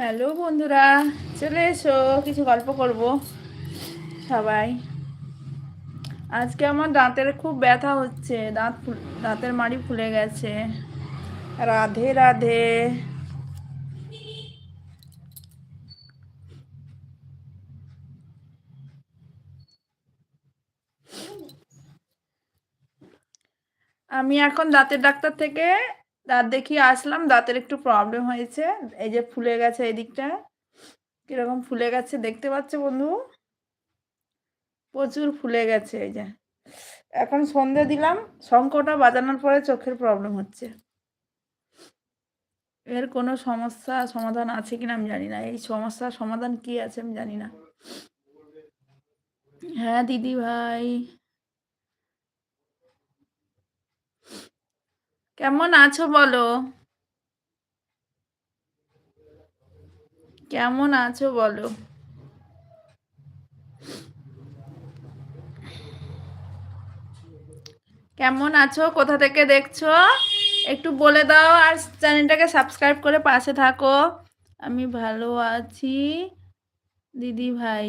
Hello বন্ধুরা, চলে এসো, কিছু গল্প করব সবাই। আজকে আমার দাঁতের খুব ব্যথা হচ্ছে, দাঁত দাঁতের মাড়ি ফুলে গেছে। রাধে রাধে। আমি এখন দাঁতের ডাক্তার থেকে দাঁত দেখিয়ে আসলাম, দাঁতের একটু প্রবলেম হয়েছে। এই যে ফুলে গেছে এই দিকটা কীরকম ফুলে গেছে দেখতে পাচ্ছ বন্ধু? প্রচুর ফুলে গেছে এই যে। এখন সন্ধে দিলাম শঙ্কটা বাজানোর পরে চোখের প্রবলেম হচ্ছে। এর কোনো সমস্যা, সমাধান আছে কিনা আমি জানি না। এই সমস্যার সমাধান কি আছে আমি জানি না। হ্যাঁ দিদি ভাই। কেমন আছো বলো? কেমন আছো বলো? কেমন আছো? কোথা থেকে দেখছ? একটু বলে দাও আর চ্যানেলটাকে সাবস্ক্রাইব করে পাশে থাকো। আমি ভালো আছি। দিদি ভাই,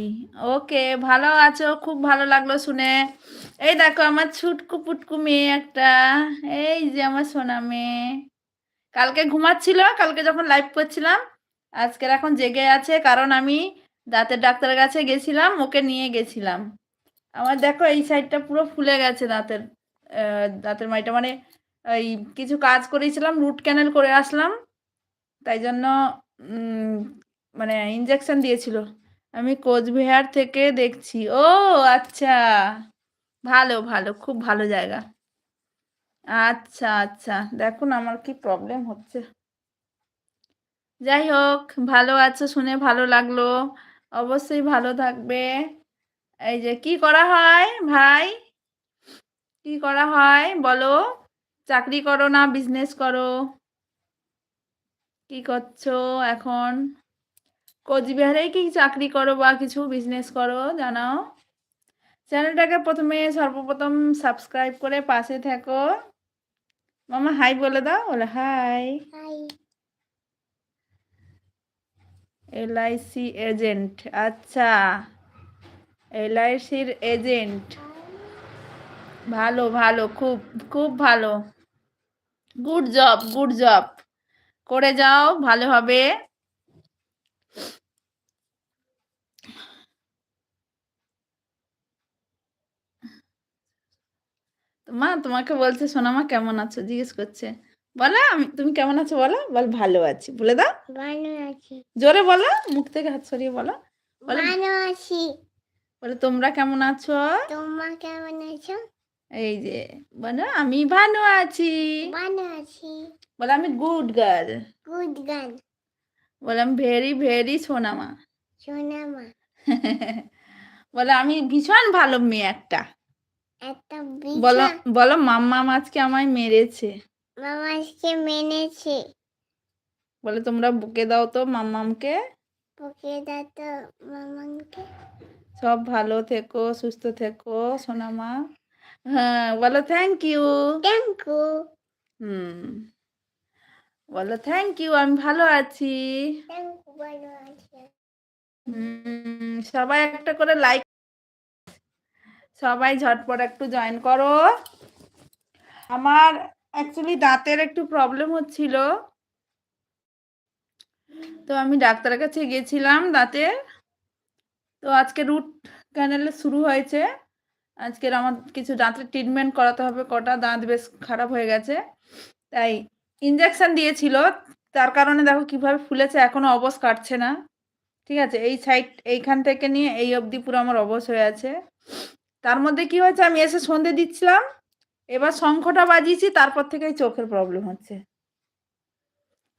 ওকে, ভালো আছো? খুব ভালো লাগল শুনে। এই দেখো আমার ছুটকু পুটকু মেয়ে একটা, এই যে আমার সোনা মেয়ে। কালকে ঘুমাচ্ছিল, কালকে যখন লাইভ করছিলাম, আজকের এখন জেগে আছে, কারণ আমি দাঁতের ডাক্তারের কাছে গেছিলাম, ওকে নিয়ে গেছিলাম। আমার দেখো এই সাইডটা পুরো ফুলে গেছে দাঁতের দাঁতের মাড়িটা মানে এই কিছু কাজ করেছিলাম রুট ক্যানেল করে আসলাম। তাই জন্য মানে ইঞ্জেকশন দিয়েছিল। আমি কোচবিহার থেকে দেখছি। ও আচ্ছা। ভালো ভালো, খুব ভালো জায়গা। আচ্ছা আচ্ছা। দেখুন আমার কি প্রবলেম হচ্ছে। যাই হোক, ভালো আছো শুনে ভালো লাগল। অবশ্যই ভালো থাকবে। এই যে, কি করা হয় ভাই? কি করা হয় বলো? চাকরি করো না বিজনেস করো। কি করছ এখন? কোচবিহারেই কি চাকরি করো বা কিছু বিজনেস করো জানাও। চ্যানেলটাকে প্রথমে সর্বপ্রথম সাবস্ক্রাইব করে পাশে থাকো। মামা হাই বলে দাও বলে হাই হাই এলআইসি এজেন্ট আচ্ছা। এলআইসির এজেন্ট ভালো ভালো খুব খুব ভালো। গুড জব গুড জব করে যাও ভালো হবে। মা তোমাকে বলছে সোনামা কেমন আছো? জিজ্ঞেস করছে। বলো আমি তুমি কেমন আছো বলো? বল ভালো আছি। বলে দাও। ভালো আছি। জোরে বলো মুখ থেকে হাত সরিয়ে বলো। ভালো আছি। বলে তোমরা কেমন আছো? তোমার কেমন আছো? এই যে বলো আমি ভালো আছি। ভালো আছি। বলে আমি গুড গার্ল গুড গান বলে আমি ভেরি ভেরি সোনামা। সোনামা। বলে আমি ভীষণ ভালো মেয়ে একটা। বলো বলো মাম্মা আজকে আমায় মেরেছে। মামাকে মেনেছে। বলে তোমরা বুকে দাও তো মাম্মামকে। পকে দাতো মামাকে সব ভালো থেকো সুস্থ থেকো সোনামা। হ্যাঁ বলো থ্যাংক ইউ। Thank you. হুম। বলো থ্যাংক ইউ আমি ভালো আছি। হুম সবাই একটা করে লাইক সবাই ঝটপট একটু জয়েন করো। আমার অ্যাকচুয়ালি দাঁতের একটু প্রবলেম হচ্ছিল। তো আমি ডাক্তারের কাছে গেছিলাম দাঁতের তো আজকে রুট ক্যানেলে শুরু হয়েছে। আজকের আমার কিছু দাঁতের ট্রিটমেন্ট করাতে হবে কটা দাঁত বেশ খারাপ হয়ে গেছে। তাই ইঞ্জেকশন দিয়েছিল, তার কারণে দেখো কীভাবে ফুলেছে, এখনও অবশ কাটছে না। ঠিক আছে, এই সাইড এইখান থেকে নিয়ে এই অবধি পুরো আমার অবশ হয়ে আছে। তার মধ্যে কি হয়েছে, আমি এসে সন্ধে দিচ্ছিলাম, এবার শঙ্খটা বাজিয়েছি, তারপর থেকেই চোখের প্রবলেম হচ্ছে।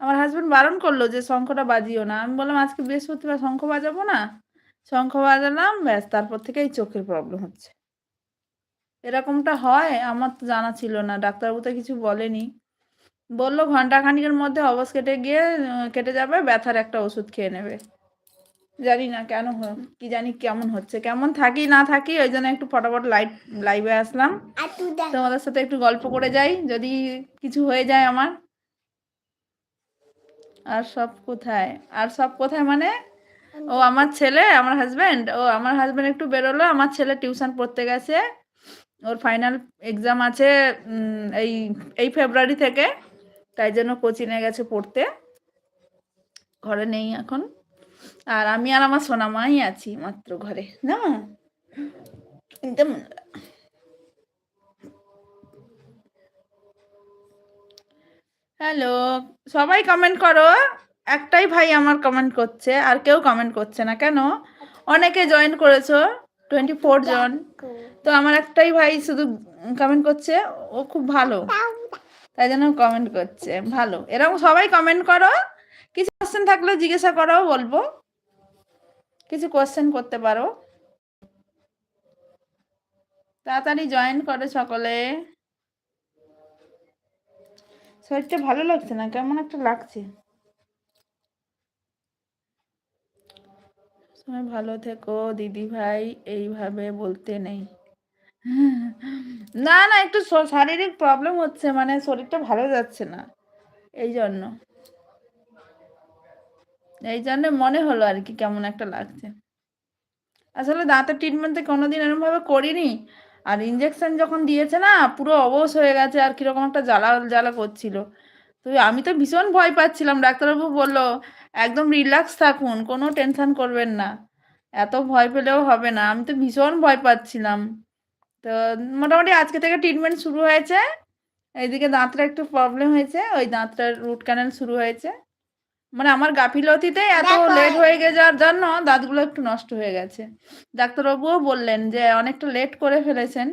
আমার হাজব্যান্ড বারণ করল যে, শঙ্খটা বাজিও না। আমি বললাম, আজকে বৃহস্পতিবার শঙ্খ বাজাবো না? শঙ্খ বাজালাম, ব্যাস, তারপর থেকেই চোখের প্রবলেম হচ্ছে। এরকমটা হয়, আমার তো জানা ছিল না, ডাক্তারবাবু তো কিছু বলেনি। বলল ঘণ্টা খানিকের মধ্যে অবস কেটে গিয়ে কেটে যাবে ব্যথার একটা ওষুধ খেয়ে নেবে। জানি না কেন কি জানি কেমন হচ্ছে। কেমন থাকি না থাকি ওই জন্য একটু ফটাফট লাইট লাইভে আসলাম। তোমাদের সাথে একটু গল্প করে যাই যদি কিছু হয়ে যায় আমার। আর সব কোথায়? আর সব কোথায় মানে? ও আমার ছেলে আমার হাজব্যান্ড ও আমার হাজব্যান্ড একটু বেরোলো আমার ছেলে টিউশন পড়তে গেছে। ওর ফাইনাল এক্সাম আছে এই এই ফেব্রুয়ারি থেকে। তাই জন্য কোচিংয়ে গেছে পড়তে। ঘরে নেই এখন। আর আমি আর আমার সোনামাই আছি মাত্র ঘরে না একদম হ্যালো সবাই কমেন্ট করো। একটাই ভাই আমার কমেন্ট করছে আর কেউ কমেন্ট করছে না কেন? অনেকে জয়েন করেছ টোয়েন্টি ফোর জন তো আমার একটাই ভাই শুধু কমেন্ট করছে ও খুব ভালো। তাই জন্য কমেন্ট করছে। ভালো। এরকম সবাই কমেন্ট করো। কিছু কোশ্চেন থাকলে জিজ্ঞাসা করো, বলব। কিছু কোশ্চেন করতে পারো। তাড়াতাড়ি জয়েন করো সকলে। শরীরটা ভালো লাগছে না? কেমন একটা লাগছে? ভালো থেকো। দিদি ভাই এইভাবে বলতে নেই। না না, একটু শারীরিক প্রবলেম হচ্ছে মানে শরীরটা ভালো যাচ্ছে না। এই জন্য। এই জন্য মনে হলো আর কি কেমন একটা লাগছে। আসলে দাঁতের ট্রিটমেন্ট তো কোনোদিন এরকমভাবে করিনি। আর ইঞ্জেকশন যখন দিয়েছে না, পুরো অবশ হয়ে গেছে, আর কীরকম একটা জ্বালা জ্বালা করছিল। তো আমি তো ভীষণ ভয় পাচ্ছিলাম। ডাক্তারবাবু বলল, একদম রিল্যাক্স থাকুন, কোনো টেনশন করবেন না। এত ভয় পেলেও হবে না। আমি তো ভীষণ ভয় পাচ্ছিলাম। তো মোটামুটি আজকে থেকে ট্রিটমেন্ট শুরু হয়েছে। এইদিকে দাঁতটা একটু প্রবলেম হয়েছে ওই দাঁতটার রুট ক্যানেল শুরু হয়েছে। মানে আমার গাফিলতিতে এত লেট হয়ে গে যাওয়ার জন্য দাঁতগুলো একটু নষ্ট হয়ে গেছে। ডাক্তারবাবুও বললেন যে অনেকটা লেট করে ফেলেছেন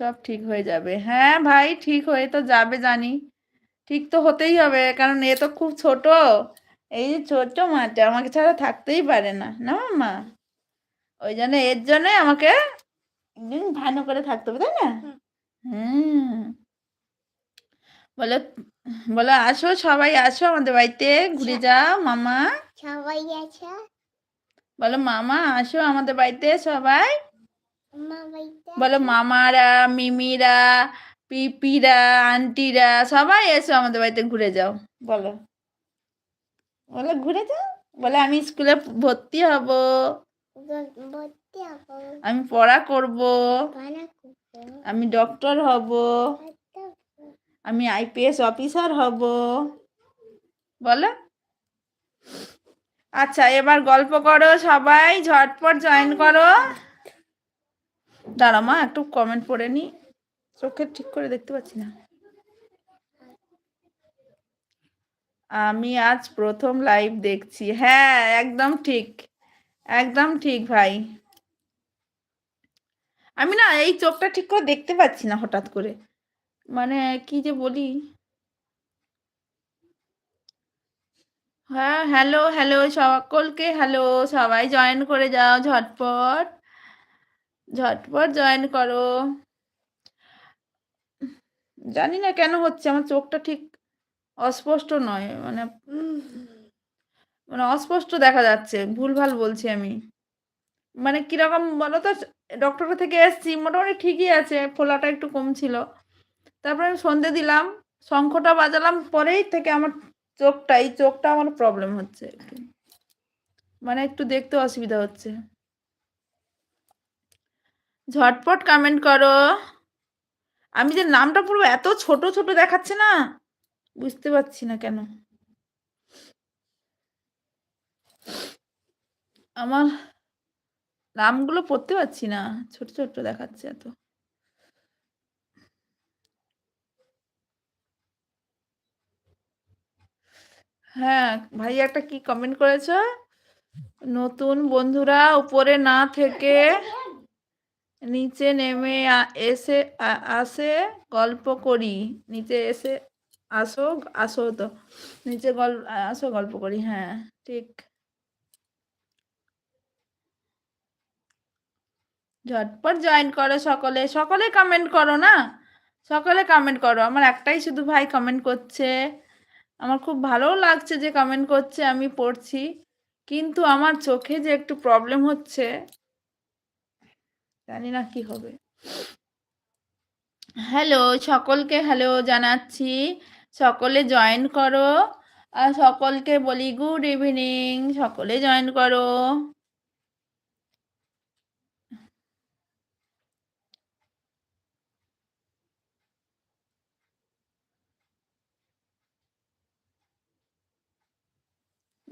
সব ঠিক হয়ে যাবে। হ্যাঁ ভাই ঠিক হয়ে তো যাবে জানি। ঠিক তো হতেই হবে কারণ এ তো খুব ছোট। এই যে ছোট মাটা আমাকে ছাড়া থাকতেই পারে না না মা ওই জন্য এর জন্য আমাকে একদিন ভালো করে থাকতে হবে তাই না? হুম। বলো বলো আসো সবাই আসো আমাদের বাড়িতে ঘুরে যাও মামা। সবাই আছে বলো মামা আসো আমাদের বাড়িতে সবাই। বলো মামারা মিমিরা পিপিরা আন্টিরা সবাই এসো আমাদের বাড়িতে ঘুরে যাও বলো। বলো ঘুরে যাও। বলে আমি স্কুলে ভর্তি হব। আমি পড়া করব। আমি ডক্টর হব। আমি আইপিএস অফিসার হব। বলো। আচ্ছা এবার গল্প করো সবাই, ঝটপট জয়েন করো। দাঁড়া মা, একটু কমেন্ট পড়ে নি। চোখে ঠিক করে দেখতে পাচ্ছি না। আমি আজ প্রথম লাইভ দেখছি। হ্যাঁ একদম ঠিক। একদম ঠিক ভাই। আমি না এই চোখটা ঠিক করে দেখতে পাচ্ছি না হঠাৎ করে। মানে কি যে বলি? হ্যাঁ হ্যালো হ্যালো সকলকে হ্যালো সবাই জয়েন করে যাও ঝটপট। ঝটপট জয়েন করো। জানি না কেন হচ্ছে, আমার চোখটা ঠিক অস্পষ্ট নয় মানে মানে অস্পষ্ট দেখা যাচ্ছে, ভুলভাল বলছি আমি। মানে কীরকম বলো তো ডক্টর থেকে এসছি, মোটামুটি ঠিকই আছে, ফোলাটা একটু কম ছিল। তারপরে আমি সন্ধে দিলাম, শঙ্খটা বাজালাম, পরেই থেকে আমার চোখটা, এই চোখটা আমার প্রবলেম হচ্ছে। মানে একটু দেখতে অসুবিধা হচ্ছে। ঝটপট কমেন্ট করো। আমি যে নামটা পুরো এত ছোট ছোট দেখাচ্ছে না, বুঝতে পারছি না কেন। আমার নামগুলো পড়তে পারছি না। ছোট ছোট দেখাচ্ছে এত। হ্যাঁ ভাই একটা কি কমেন্ট করেছ? নতুন বন্ধুরা উপরে না থেকে নিচে নেমে এসে আসে গল্প করি। নিচে এসে আসো আসো তো। নিচে গল্প আসো গল্প করি হ্যাঁ ঠিক। ঝটপট জয়েন করো সকলে। সকলে কমেন্ট করো না? সকলে কমেন্ট করো। আমার একটাই শুধু ভাই কমেন্ট করছে। আমার খুব ভালোও লাগছে যে কমেন্ট করছে, আমি পড়ছি। কিন্তু আমার চোখে যে একটু প্রবলেম হচ্ছে, জানি না কি হবে। হ্যালো সকলকে হ্যালো জানাচ্ছি। সকলে জয়েন করো। আর সকলকে বলি গুড ইভিনিং সকলে জয়েন করো।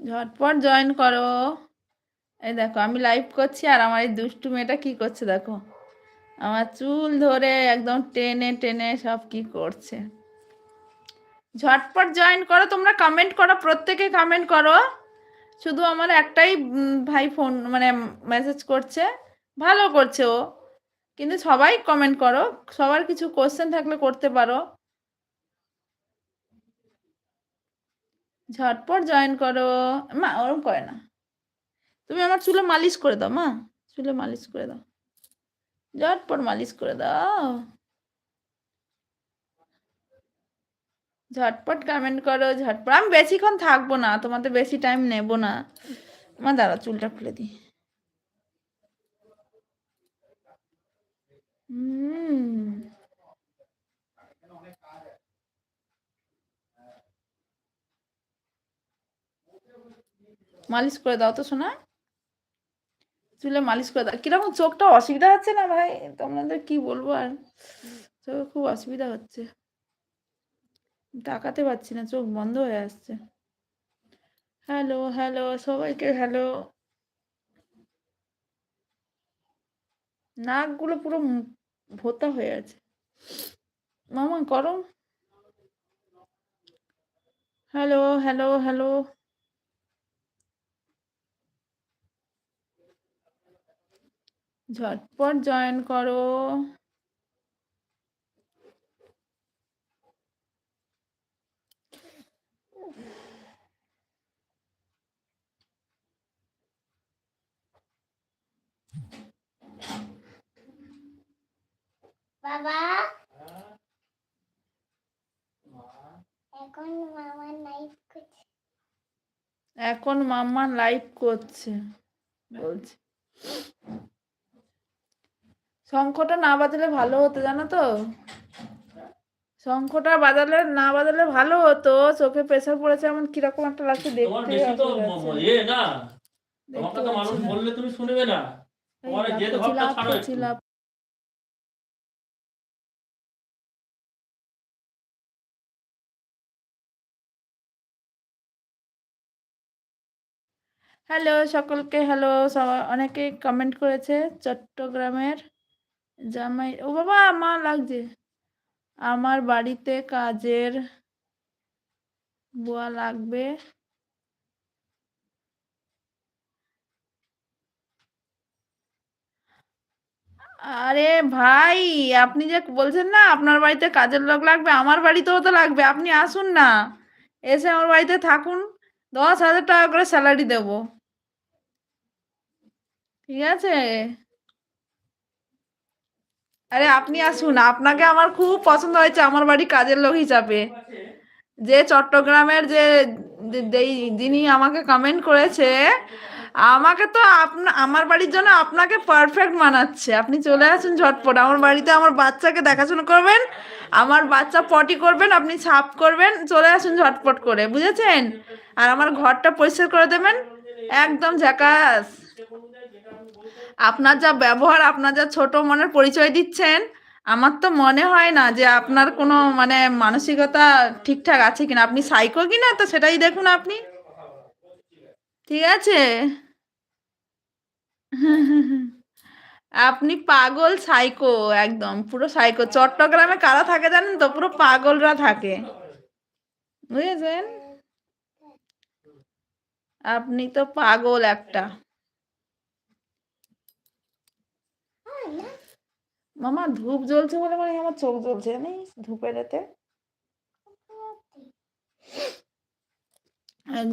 ঝটপট জয়েন করো। এই দেখো, আমি লাইভ করছি আর আমার এই দুষ্টু মেয়েটা কি করছে দেখো। আমার চুল ধরে একদম টেনে টেনে সব কি করছে। ঝটপট জয়েন করো, তোমরা কমেন্ট করো, প্রত্যেকে কমেন্ট করো। শুধু আমার একটাই ভাই ফোন মানে মেসেজ করছে। ভালো করছে ও। কিন্তু সবাই কমেন্ট করো। সবার কিছু কোশ্চেন থাকলে করতে পারো। ঝটপট জয়েন করো। মা, ওরম করে না। তুমি আমার চুলে মালিশ করে দাও, মা। চুলে মালিশ করে দাও। ঝটপট মালিশ করে দাও। ঝটপট কমেন্ট করো, ঝটপট। আমি বেশিক্ষণ থাকব না, তোমাদের বেশি টাইম নেব না। আমার দাঁড়া, চুলটা খুলে দিই। হুম। মালিশ করে দাও তো শোনা চুলে মালিশ করে দাও। কীরকম চোখটা অসুবিধা হচ্ছে না ভাই? তোমাদের কি বলব আর? চোখে খুব অসুবিধা হচ্ছে। তাকাতে পারছি না, চোখ বন্ধ হয়ে আসছে। হ্যালো হ্যালো, সবাইকে হ্যালো। নাকগুলো পুরো ভোতা হয়ে আছে। মামা করো হ্যালো হ্যালো হ্যালো। ঝটপট জয়েন করো। বাবা? এখন মামা নাইট করছে। এখন মাম্মা লাইভ করছে বলছে। শঙ্খটা না বাজালে ভালো হতো জানো তো? শঙ্খটা বাজালে না বাজালে ভালো হতো। চোখে প্রেসার পড়েছে এমন কীরকম একটা লাগছে দেখতে বেশি তো অসুবিধা ম- হচ্ছে। না দেখতে তোমাকে তো মানুষ বললে তুমি শুনবে না। তোমার জেদ ভাবটা ছাড়ো করছি, একটু। লাভ হ্যালো সকলকে হ্যালো সবাই অনেকে কমেন্ট করেছে চট্টগ্রামের। জামাই, ও বাবা, মা লাগছে। আমার বাড়িতে কাজের বুয়া লাগবে। আরে ভাই, আপনি যে বলছেন না, আপনার বাড়িতে কাজের লোক লাগবে, আমার বাড়িতেও তো লাগবে, আপনি আসুন না। এসে আমার বাড়িতে থাকুন, দশ হাজার টাকা করে স্যালারি দেব। ঠিক আছে? আরে আপনি আসুন, আপনাকে আমার খুব পছন্দ হয়েছে, আমার বাড়ি কাজের লোক হিসাবে। যে চট্টগ্রামের যে যিনি আমাকে কমেন্ট করেছে, আমাকে তো আপনা, আমার বাড়ির জন্য আপনাকে পারফেক্ট মানাচ্ছে। আপনি চলে আসুন ঝটপট, আমার বাড়িতে আমার বাচ্চাকে দেখাশোনা করবেন, আমার বাচ্চা পটি করবেন, আপনি সাফ করবেন, চলে আসুন ঝটপট করে, বুঝেছেন? আর আমার ঘরটা পরিষ্কার করে দেবেন, একদম ঝাকাস। আপনার যা ব্যবহার, আপনার যা ছোট মনের পরিচয় দিচ্ছেন, আমার তো মনে হয় না যে আপনার কোনো মানে মানসিকতা ঠিকঠাক আছে কিনা। আপনি সাইকো কিনা? তো সেটাই দেখুন আপনি। ঠিক আছে? আপনি পাগল সাইকো একদম। পুরো সাইকো চট্টগ্রামে কারা থাকে জানেন তো? পুরো পাগলরা থাকে। বুঝেছেন? আপনি তো পাগল একটা হ্যাঁ না মামা, ধূপ জ্বলছে বলে মানে আমার চোখ জ্বলছে জানিস ধূপের এতে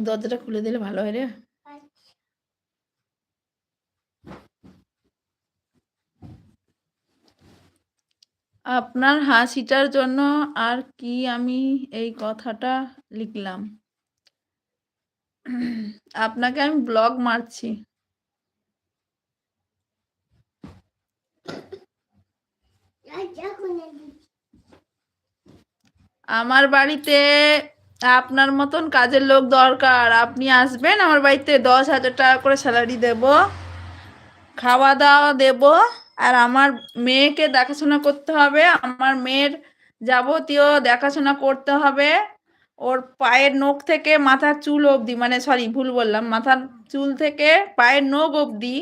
দরজাটা খুলে দিলে ভালো হয় রে। আপনার হাসিটার জন্য আর কি আমি এই কথাটা লিখলাম। আপনাকে আমি ব্লগ মারছি আচ্ছা খুলে দিচ্ছি আমার বাড়িতে আপনার মতন কাজের লোক দরকার। আপনি আসবেন, আমার বাড়িতে দশ হাজার টাকা করে স্যালারি দেব খাওয়া দাওয়া দেব, আর আমার মেয়েকে দেখাশোনা করতে হবে, আমার মেয়ের যাবতীয় দেখাশোনা করতে হবে। ওর পায়ের নখ থেকে মাথার চুল অবধি মানে সরি ভুল বললাম, মাথার চুল থেকে পায়ের নখ অবধি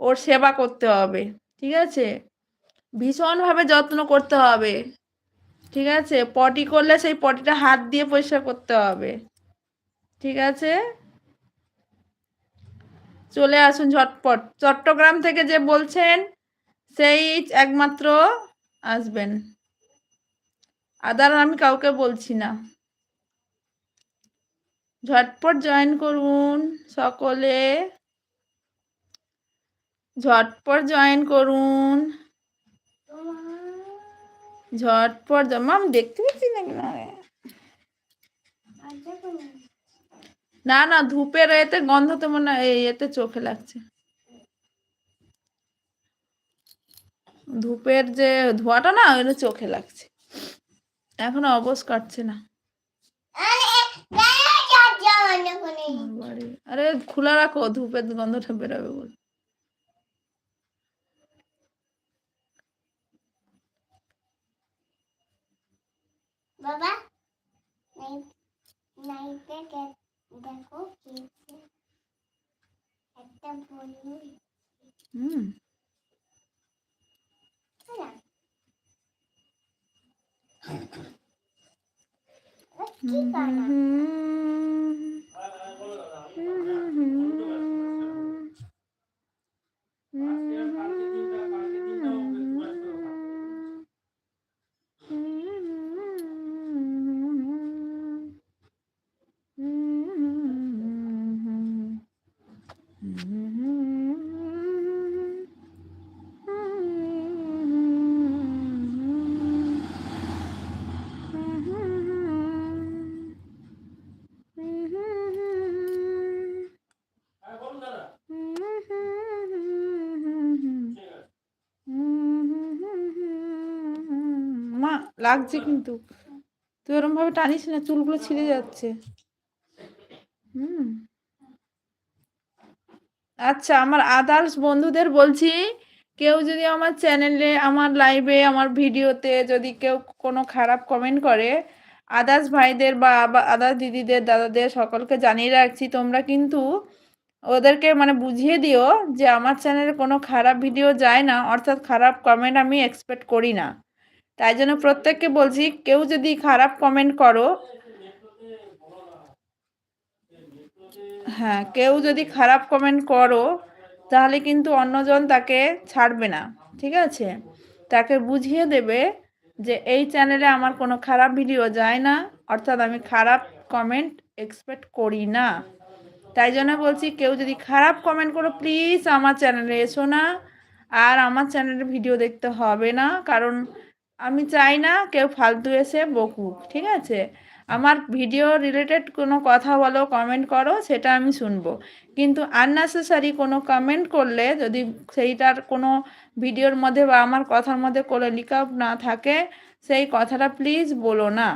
ওর সেবা করতে হবে, ঠিক আছে? ভীষণভাবে যত্ন করতে হবে। ঠিক আছে? পটি করলে সেই পটিটা হাত দিয়ে পরিষ্কার করতে হবে। ঠিক আছে? চলে আসুন ঝটপট। চট্টগ্রাম থেকে যে বলছেন, সেই একমাত্র আসবেন। আদার আমি কাউকে বলছি না। ঝটপট জয়েন করুন সকলে। ঝটপট জয়েন করুন। ঝটপট জমা আমি দেখতে পাচ্ছি না? না না ধূপের এতে গন্ধ তো মনে হয় এতে চোখে লাগছে। ধূপের যে ধোঁয়াটা না ওটা চোখে লাগছে। এখন অবশ কাটছে না। আরে খোলা রাখো ধূপের গন্ধটা বেরোবে বলে। বাবা নাইট নাইটে দেখো কি একটা বলু হুম না কি করো মা লাগছে কিন্তু। তুই ওরম ভাবে টানিস না, চুলগুলো ছিঁড়ে যাচ্ছে। হুম। আচ্ছা আমার আদার্স বন্ধুদের বলছি, কেউ যদি আমার চ্যানেলে আমার লাইভে আমার ভিডিওতে যদি কেউ কোনো খারাপ কমেন্ট করে আদার্স ভাইদের বা আদার্স দিদিদের, দাদাদের সকলকে জানিয়ে রাখছি, তোমরা কিন্তু ওদেরকে মানে বুঝিয়ে দিও যে আমার চ্যানেলে কোনো খারাপ ভিডিও যায় না, অর্থাৎ খারাপ কমেন্ট আমি এক্সপেক্ট করি না। তাই জন্য প্রত্যেককে বলছি, কেউ যদি খারাপ কমেন্ট করো হ্যাঁ কেউ যদি খারাপ কমেন্ট করো, তাহলে কিন্তু অন্যজন তাকে ছাড়বে না, ঠিক আছে? তাকে বুঝিয়ে দেবে যে এই চ্যানেলে আমার কোনো খারাপ ভিডিও যায় না, অর্থাৎ আমি খারাপ কমেন্ট এক্সপেক্ট করি না। তাই জন্য বলছি, কেউ যদি খারাপ কমেন্ট করো প্লিজ আমার চ্যানেলে এসো না, আর আমার চ্যানেলে ভিডিও দেখতে হবে না, কারণ আমি চাই না কেউ ফালতু এসে বকুক, ঠিক আছে? আমার ভিডিও রিলেটেড কোনো কথা বলো কমেন্ট করো, সেটা আমি শুনব। কিন্তু আননেসেসারি কোনো কমেন্ট করলে, যদি সেইটার কোনো ভিডিওর মধ্যে বা আমার কথার মধ্যে কোনো লিকাপ না থাকে, সেই কথাটা প্লিজ বলো না।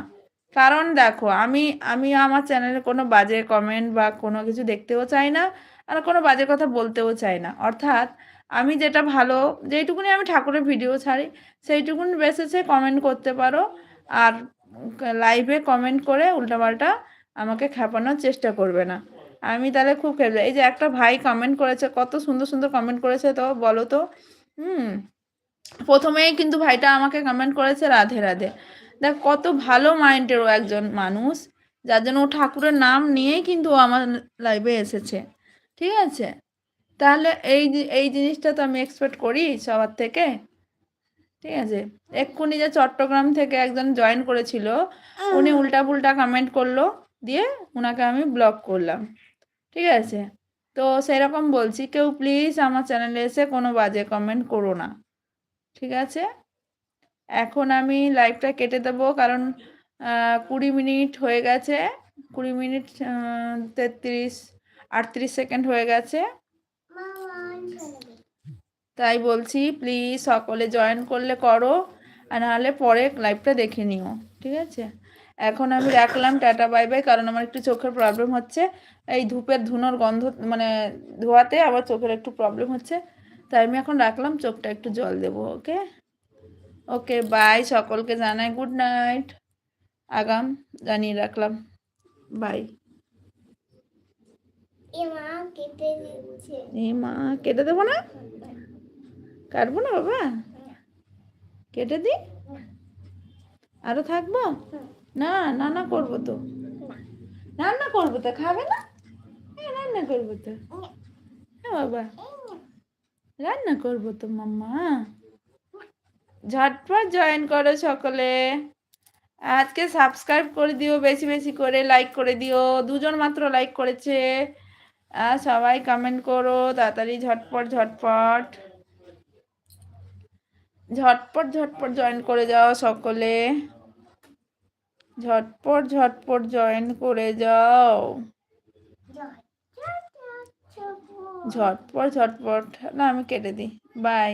কারণ দেখো, আমি আমি আমার চ্যানেলে কোনো বাজে কমেন্ট বা কোনো কিছু দেখতেও চাই না, আর কোনো বাজে কথা বলতেও চাই না। অর্থাৎ আমি যেটা ভালো, যেইটুকুনি আমি ঠাকুরের ভিডিও ছাড়ি, সেইটুকুনি বেসেসে কমেন্ট করতে পারো। আর লাইভে কমেন্ট করে উল্টাপাল্টা আমাকে খেপানোর চেষ্টা করবে না। আমি তাহলে খুব খেপে এই যে একটা ভাই কমেন্ট করেছে, কত সুন্দর সুন্দর কমেন্ট করেছে তো, বলো তো? হুম, প্রথমেই কিন্তু ভাইটা আমাকে কমেন্ট করেছে রাধে রাধে। দেখ, কত ভালো মাইন্ডেরও একজন মানুষ, যার জন্য ও ঠাকুরের নাম নিয়েই কিন্তু আমার লাইভে এসেছে। ঠিক আছে? তাহলে এই এই জিনিসটা তো আমি এক্সপেক্ট করি সবার থেকে। ঠিক আছে? এক্ষুনি যে চট্টগ্রাম থেকে একজন জয়েন করেছিল উনি উল্টা পুল্টা কমেন্ট করল দিয়ে ওনাকে আমি ব্লক করলাম। ঠিক আছে? তো সেরকম বলছি কেউ প্লিজ আমার চ্যানেলে এসে কোনো বাজে কমেন্ট করো না। ঠিক আছে? এখন আমি লাইভটা কেটে দেবো কারণ কুড়ি মিনিট হয়ে গেছে কুড়ি মিনিট তেত্রিশ আটত্রিশ সেকেন্ড হয়ে গেছে। তাই বলছি প্লিজ সকলে জয়েন করলে করো আর নাহলে পরে লাইভটা দেখে নিও ঠিক আছে? এখন আমি রাখলাম টাটা বাই বাই কারণ আমার একটু চোখের প্রবলেম হচ্ছে। এই ধূপের ধুনোর গন্ধ মানে ধোয়াতে আবার চোখের একটু প্রবলেম হচ্ছে। তাই আমি এখন রাখলাম চোখটা একটু জল দেবো ওকে ওকে বাই সকলকে জানাই গুড নাইট আগাম জানিয়ে রাখলাম বাই এ মা কেটে দেবো না? কাটবো না বাবা? কেটে দি আরও থাকব? না, রান্না করব তো। রান্না করব তো, খাবে না? রান্না করব তো। হ্যাঁ বাবা। রান্না করব তো, মাম্মা। ঝটপট জয়েন করো সকলে। আজকে সাবস্ক্রাইব করে দিও, বেশি বেশি করে লাইক করে দিও। দুজন মাত্র লাইক করেছে। সবাই কমেন্ট করো, তাড়াতাড়ি ঝটপট ঝটপট। ঝটপট ঝটপট জয়েন করে যাও সকলে। ঝটপট ঝটপট জয়েন করে যাও। ঝটপট ঝটপট। না, আমি কেটে দিই। বাই